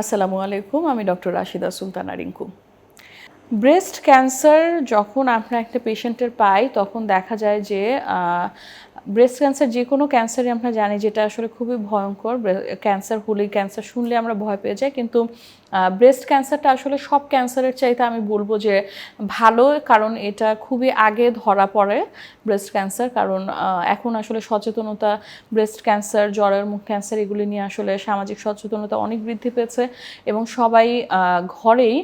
আসসালামু আলাইকুম, আমি doctor Rashida Sultana Rinku. Breast cancer যখন আমরা একটা পেশেন্টের পাই, তখন দেখা যায় যে ব্রেস্ট ক্যান্সার যে কোনো ক্যান্সারই আমরা জানি যেটা আসলে খুবই ভয়ঙ্কর ক্যান্সার হলেই ক্যান্সার শুনলে আমরা ভয় পেয়ে যাই, কিন্তু ব্রেস্ট ক্যান্সারটা আসলে সব ক্যান্সারের চাইতে আমি বলব যে ভালো, কারণ এটা খুবই আগে ধরা পড়ে ব্রেস্ট ক্যান্সার কারণ এখন আসলে সচেতনতা ব্রেস্ট ক্যান্সার জ্বরের মুখ ক্যান্সার এগুলি নিয়ে আসলে সামাজিক সচেতনতা অনেক বৃদ্ধি পেয়েছে এবং সবাই ঘরেই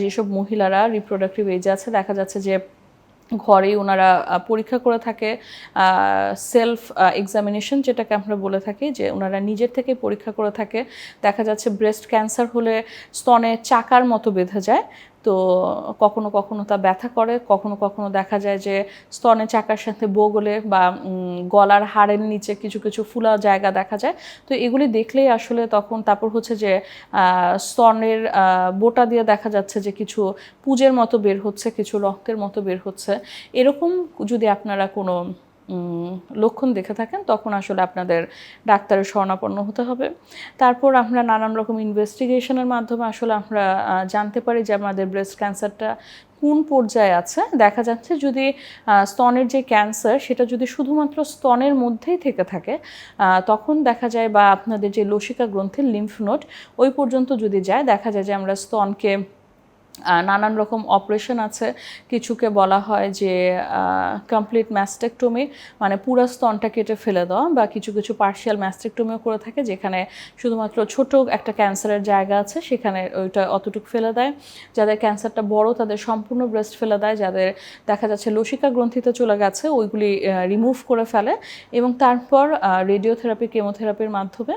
যেসব মহিলারা রিপ্রোডাক্টিভ এজ আছে, দেখা যাচ্ছে যে ঘরেই ওনারা পরীক্ষা করে থাকে সেলফ এক্সামিনেশন যেটাকে আমরা বলে থাকি, যে ওনারা নিজের থেকে পরীক্ষা করে থাকে। দেখা যাচ্ছে ব্রেস্ট ক্যান্সার হলে স্তনে চাকার মতো বেঁধে যায় তো কখনো কখনো তা ব্যথা করে, কখনো কখনো দেখা যায় যে স্তনে চাকার সাথে বগলে বা গলার হাড়ের নিচে কিছু কিছু ফুলা জায়গা দেখা যায়। তো এগুলি দেখলেই আসলে তখন তারপর হচ্ছে যে স্তনের বোটা দিয়ে দেখা যাচ্ছে যে কিছু পুজের মতো বের হচ্ছে, কিছু রক্তের মতো বের হচ্ছে। এরকম যদি আপনারা কোনো লক্ষণ দেখে থাকেন, তখন আসলে আপনাদের ডাক্তারের শরণাপন্ন হতে হবে। তারপর আমরা নানান রকম ইনভেস্টিগেশনের মাধ্যমে আসলে আমরা জানতে পারি যে আমাদের ব্রেস্ট ক্যান্সারটা কোন পর্যায়ে আছে। দেখা যাচ্ছে যদি স্তনের যে ক্যান্সার সেটা যদি শুধুমাত্র স্তনের মধ্যেই থেকে থাকে তখন দেখা যায় বা আপনাদের যে লসিকা গ্রন্থির লিম্ফ নোড ওই পর্যন্ত যদি যায়, দেখা যায় যে আমরা স্তনকে নানান রকম অপারেশন আছে। কিছুকে বলা হয় যে কমপ্লিট ম্যাস্টেকটমি মানে পুরো স্তনটা কেটে ফেলে দেওয়া বা কিছু কিছু পার্শিয়াল ম্যাস্টেকটমিও করে থাকে, যেখানে শুধুমাত্র ছোট একটা ক্যান্সারের জায়গা আছে, সেখানে ওইটা অতটুকু ফেলে দেয়। যাদের ক্যান্সারটা বড়, তাদের সম্পূর্ণ ব্রেস্ট ফেলে দেয়। যাদের দেখা যাচ্ছে লসিকা গ্রন্থিতে চলে গেছে, ওইগুলি রিমুভ করে ফেলে এবং তারপর রেডিওথেরাপি কেমোথেরাপির মাধ্যমে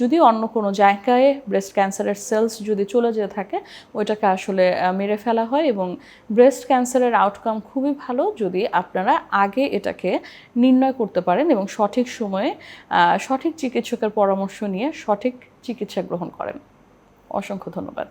যদি অন্য কোনো জায়গায় ব্রেস্ট ক্যান্সারের সেলস যদি চলে যেয়ে থাকে, ওইটাকে আসলে মেরে ফেলা হয় এবং ব্রেস্ট ক্যান্সারের আউটকাম খুবই ভালো যদি আপনারা আগে এটাকে নির্ণয় করতে পারেন এবং সঠিক সময়ে সঠিক চিকিৎসকের পরামর্শ নিয়ে সঠিক চিকিৎসা গ্রহণ করেন। অসংখ্য ধন্যবাদ।